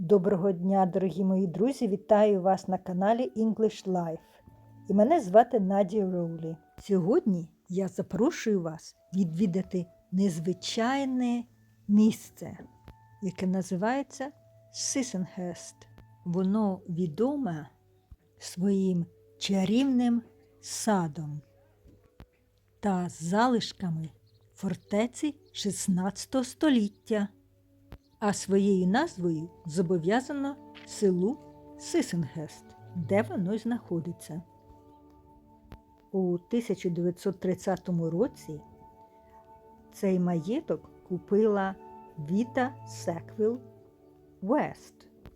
Доброго дня, дорогі мої друзі! Вітаю вас на каналі English Life. І мене звати Надія Роулі. Сьогодні я запрошую вас відвідати незвичайне місце, яке називається Сисенхест. Воно відоме своїм чарівним садом та залишками фортеці 16 століття а своєю назвою зобов'язано селу Сисенхест, де воно й знаходиться. У 1930 році цей маєток купила Віта Секвіл Вест,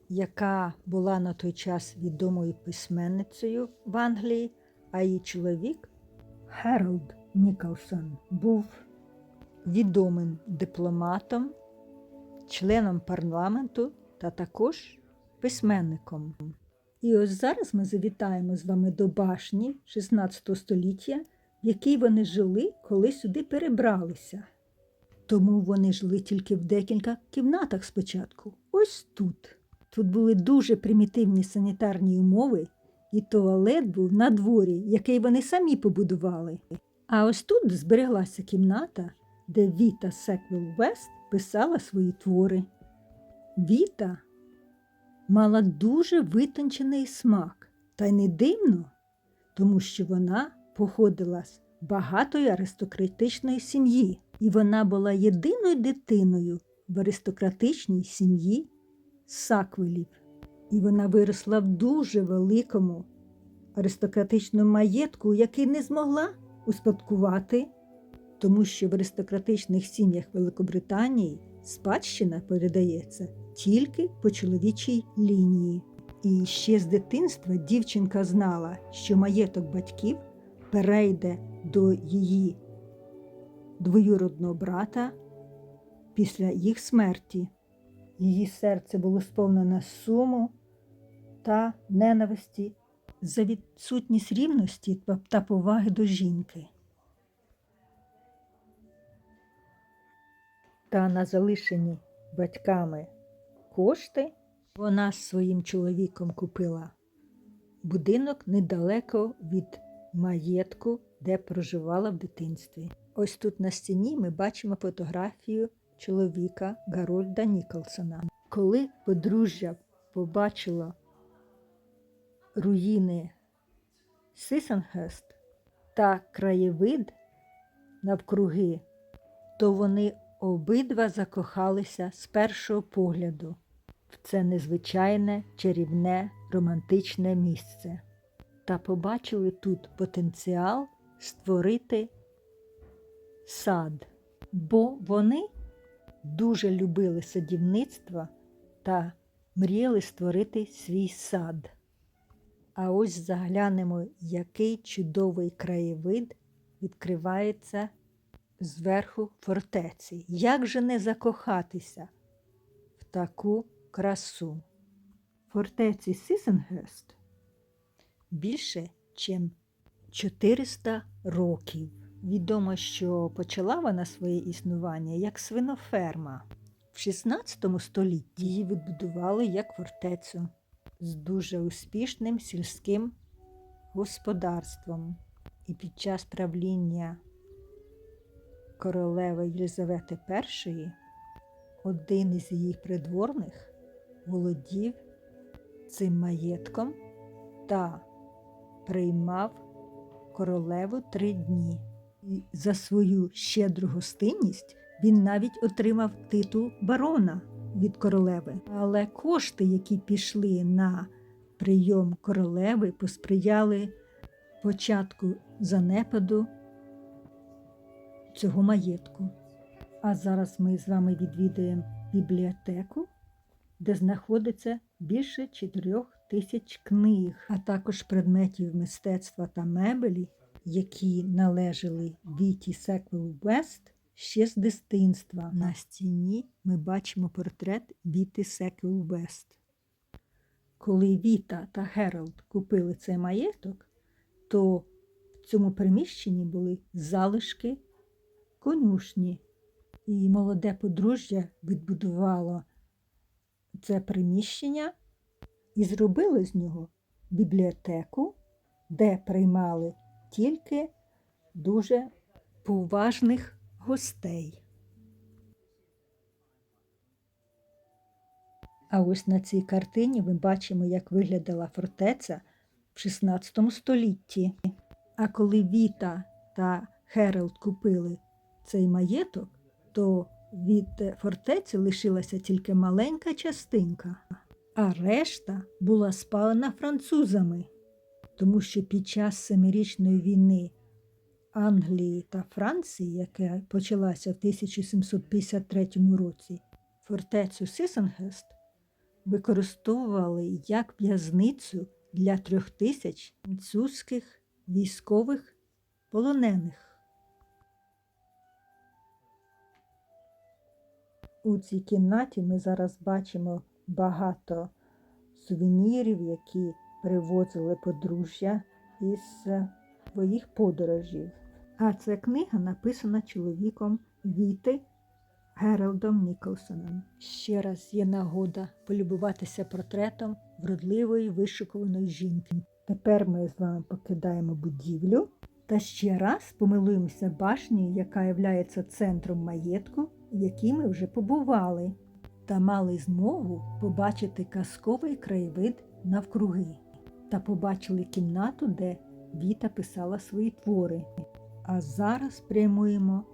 яка була на той час відомою письменницею в Англії, а її чоловік Гералд Ніколсон був відомим дипломатом членом парламенту та також письменником. І ось зараз ми завітаємо з вами до башні 16 століття, в якій вони жили, коли сюди перебралися. Тому вони жили тільки в декілька кімнатах спочатку. Ось тут. Тут були дуже примітивні санітарні умови, і туалет був на дворі, який вони самі побудували. А ось тут збереглася кімната, де Віта Секвіл Вест писала свої твори. Віта мала дуже витончений смак, та й не дивно, тому що вона походила з багатої аристократичної сім'ї, і вона була єдиною дитиною в аристократичній сім'ї Саквелів. І вона виросла в дуже великому аристократичному маєтку, який не змогла успадкувати тому що в аристократичних сім'ях Великобританії спадщина передається тільки по чоловічій лінії. І ще з дитинства дівчинка знала, що маєток батьків перейде до її двоюродного брата після їх смерті. Її серце було сповнене суму та ненависті за відсутність рівності та поваги до жінки. Та на залишені батьками кошти вона з своїм чоловіком купила будинок недалеко від маєтку, де проживала в дитинстві. Ось тут на стіні ми бачимо фотографію чоловіка Гарольда Ніколсона. Коли подружжя побачило руїни Сисенхест та краєвид навкруги, то вони Обидва закохалися з першого погляду в це незвичайне, чарівне, романтичне місце та побачили тут потенціал створити сад, бо вони дуже любили садівництво та мріяли створити свій сад. А ось заглянемо, який чудовий краєвид відкривається зверху фортеці. Як же не закохатися в таку красу? Фортеці Сісенгест більше, ніж 400 років. Відомо, що почала вона своє існування як свиноферма. В 16 столітті її відбудували як фортецю з дуже успішним сільським господарством. І під час правління королеви Єлизавети І, один із її придворних володів цим маєтком та приймав королеву три дні. І за свою щедру гостинність він навіть отримав титул барона від королеви. Але кошти, які пішли на прийом королеви, посприяли початку занепаду цього маєтку. А зараз ми з вами відвідаємо бібліотеку, де знаходиться більше 4 тисяч книг, а також предметів мистецтва та мебелі, які належали Віті Секвел Вест ще з дитинства. На стіні ми бачимо портрет Віти Секвел Вест. Коли Віта та Гералд купили цей маєток, то в цьому приміщенні були залишки конюшні, і молоде подружжя відбудувало це приміщення і зробили з нього бібліотеку, де приймали тільки дуже поважних гостей. А ось на цій картині ми бачимо, як виглядала фортеця в 16 столітті. А коли Віта та Хералд купили цей маєток, то від фортеці лишилася тільки маленька частинка, а решта була спалена французами, тому що під час Семирічної війни Англії та Франції, яка почалася в 1753 році, фортецю Сисенхест використовували як в'язницю для трьох тисяч французьких військових полонених. У цій кімнаті ми зараз бачимо багато сувенірів, які привозили подружжя із своїх подорожів. А ця книга написана чоловіком Віти Гералдом Ніколсоном. Ще раз є нагода полюбуватися портретом вродливої вишукуваної жінки. Тепер ми з вами покидаємо будівлю та ще раз помилуємося башнею, яка є центром маєтку, в якій ми вже побували, та мали змогу побачити казковий краєвид навкруги та побачили кімнату, де Віта писала свої твори. А зараз прямуємо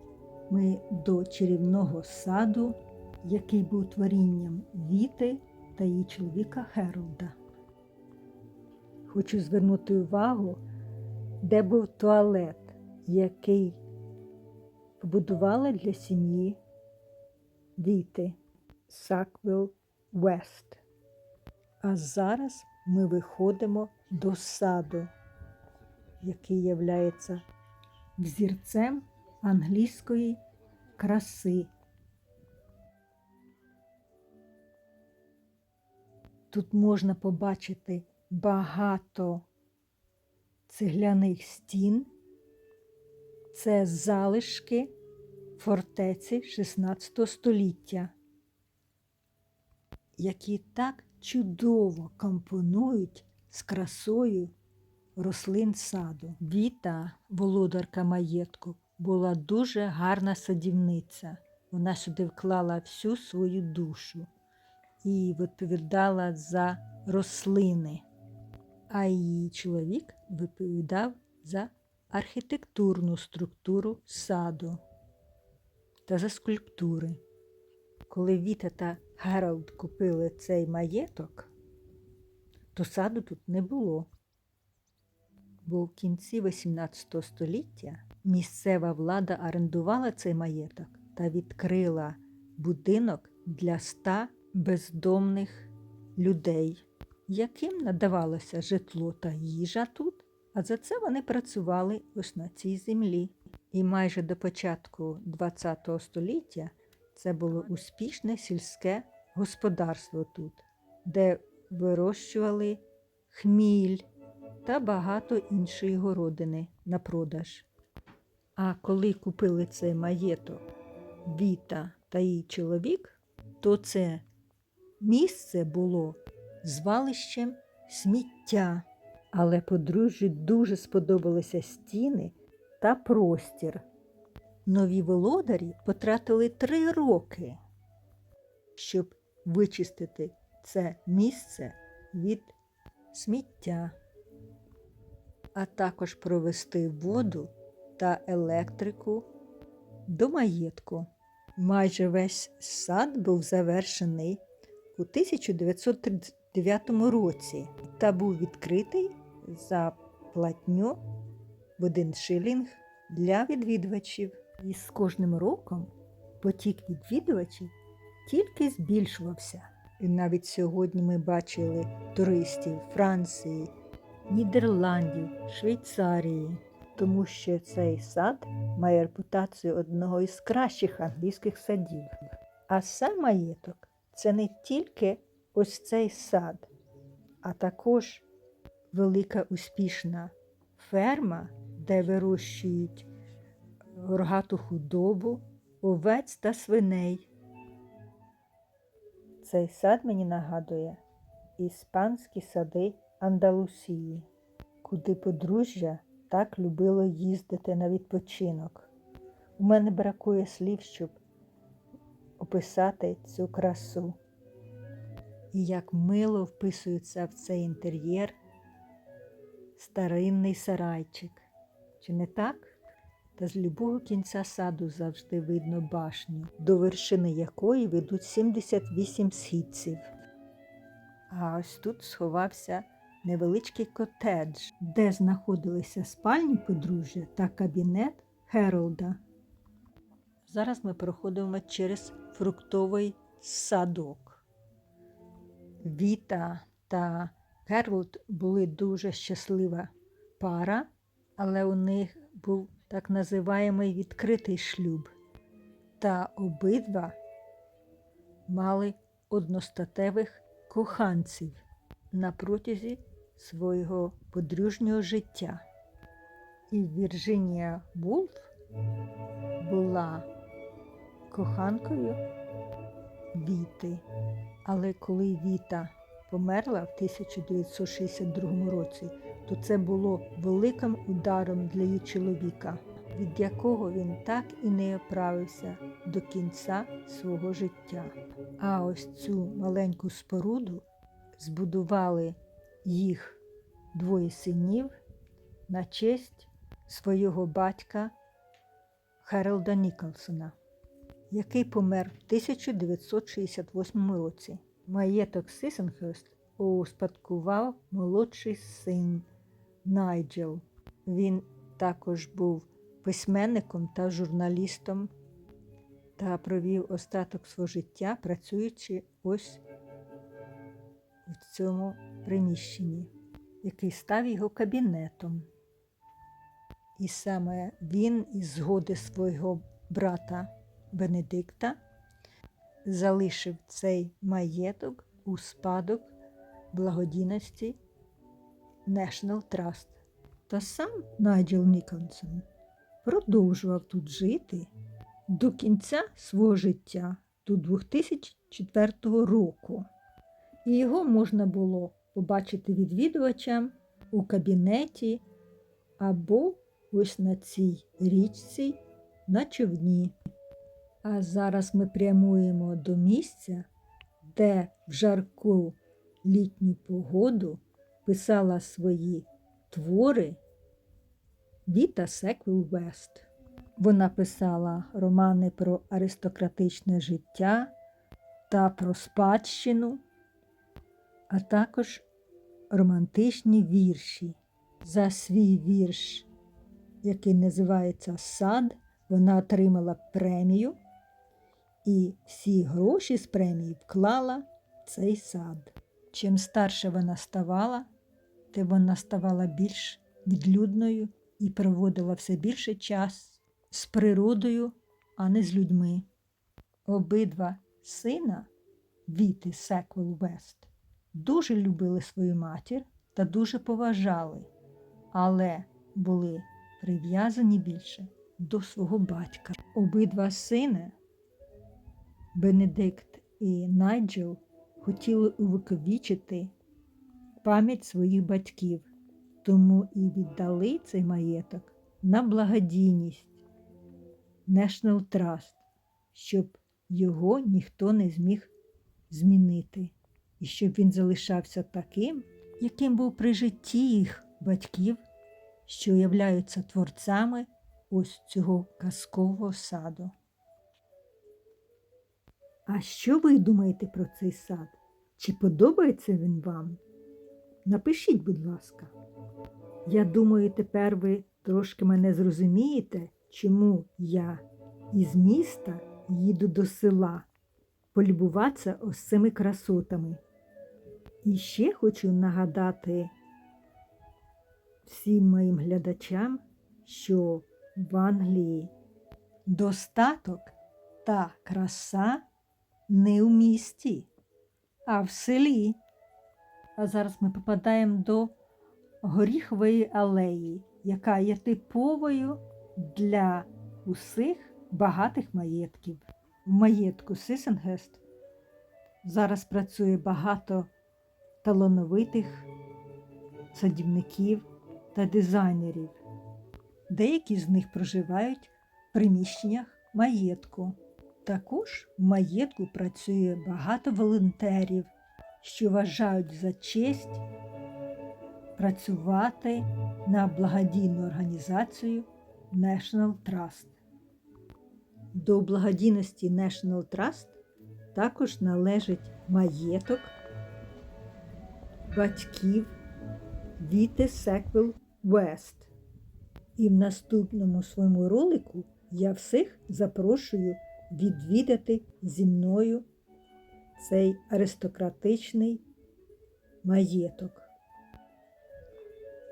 ми до чарівного саду, який був творінням Віти та її чоловіка Херолда. Хочу звернути увагу, де був туалет, який побудували для сім'ї Віти Саквіл Вест. А зараз ми виходимо до саду, який являється взірцем англійської краси. Тут можна побачити багато цегляних стін. Це залишки фортеці 16 століття, які так чудово компонують з красою рослин саду. Віта, володарка маєтку, була дуже гарна садівниця. Вона сюди вклала всю свою душу і відповідала за рослини, а її чоловік відповідав за архітектурну структуру саду та за скульптури. Коли Віта та Гералд купили цей маєток, то саду тут не було. Бо в кінці XVIII століття місцева влада орендувала цей маєток та відкрила будинок для ста бездомних людей, яким надавалося житло та їжа тут, а за це вони працювали ось на цій землі. І майже до початку ХХ століття це було успішне сільське господарство тут, де вирощували хміль та багато іншої городини на продаж. А коли купили цей маєток Віта та її чоловік, то це місце було звалищем сміття. Але подружжю дуже сподобалися стіни та простір. Нові володарі потратили три роки, щоб вичистити це місце від сміття, а також провести воду та електрику до маєтку. Майже весь сад був завершений у 1939 році та був відкритий за платню в один шилінг для відвідувачів. І з кожним роком потік відвідувачів тільки збільшувався. І навіть сьогодні ми бачили туристів Франції, Нідерландів, Швейцарії, тому що цей сад має репутацію одного із кращих англійських садів. А сам маєток це не тільки ось цей сад, а також велика успішна ферма, де вирощують рогату худобу, овець та свиней. Цей сад мені нагадує іспанські сади Андалусії, куди подружжя так любило їздити на відпочинок. У мене бракує слів, щоб описати цю красу. І як мило вписується в цей інтер'єр старинний сарайчик. Чи не так? Та з любого кінця саду завжди видно башню, до вершини якої ведуть 78 східців. А ось тут сховався невеличкий котедж, де знаходилися спальні подружжя та кабінет Геролда. Зараз ми проходимо через фруктовий садок. Віта та Геролд були дуже щаслива пара, але у них був так називаємий відкритий шлюб, та обидва мали одностатевих коханців на протязі свого подружнього життя. І Вірджинія Вулф була коханкою Віти. Але коли Віта померла в 1962 році, то це було великим ударом для її чоловіка, від якого він так і не оправився до кінця свого життя. А ось цю маленьку споруду збудували їх двоє синів на честь свого батька Хералда Ніколсона, який помер в 1968 році. Маєток Сісенхерст успадкував молодший син Найджел. Він також був письменником та журналістом та провів остаток свого життя, працюючи ось в цьому приміщенні, який став його кабінетом. І саме він, із згоди свого брата Бенедикта, залишив цей маєток у спадок благодійності National Trust. Та сам Найджел Ніколсон продовжував тут жити до кінця свого життя до 2004 року. І його можна було побачити відвідувачам у кабінеті або ось на цій річці на човні. А зараз ми прямуємо до місця, де в жарку літню погоду писала свої твори Віта Секвіл Вест. Вона писала романи про аристократичне життя та про спадщину, а також романтичні вірші. За свій вірш, який називається Сад, вона отримала премію і всі гроші з премії вклала в цей сад. Чим старше вона ставала, тим вона ставала більш відлюдною і проводила все більше час з природою, а не з людьми. Обидва сина Віти Секвел Вест дуже любили свою матір та дуже поважали, але були прив'язані більше до свого батька. Обидва сини, Бенедикт і Найджел, хотіли увековічити пам'ять своїх батьків, тому і віддали цей маєток на благодійність National Trust, щоб його ніхто не зміг змінити, і щоб він залишався таким, яким був при житті їх батьків, що являються творцями ось цього казкового саду. А що ви думаєте про цей сад? Чи подобається він вам? Напишіть, будь ласка. Я думаю, тепер ви трошки мене зрозумієте, чому я із міста їду до села полюбуватися ось цими красотами. І ще хочу нагадати всім моїм глядачам, що в Англії достаток та краса не в місті, а в селі. А зараз ми попадаємо до горіхової алеї, яка є типовою для усіх багатих маєтків. В маєтку Сисенгест Зараз працює багато талановитих садівників та дизайнерів. Деякі з них проживають в приміщеннях маєтку. Також в маєтку працює багато волонтерів, що вважають за честь працювати на благодійну організацію National Trust. До благодійності National Trust також належить маєток батьків Віти Секвел Вест. І в наступному своєму ролику я всіх запрошую відвідати зі мною цей аристократичний маєток.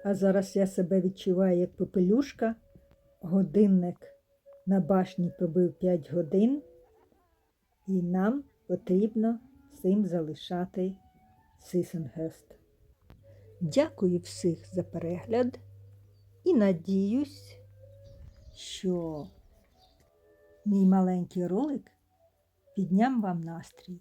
А зараз я себе відчуваю як попелюшка. Годинник на башні пробив 5 годин, і нам потрібно цим залишати Сисенгест. Дякую всіх за перегляд і надіюсь, що мій маленький ролик підняв вам настрій.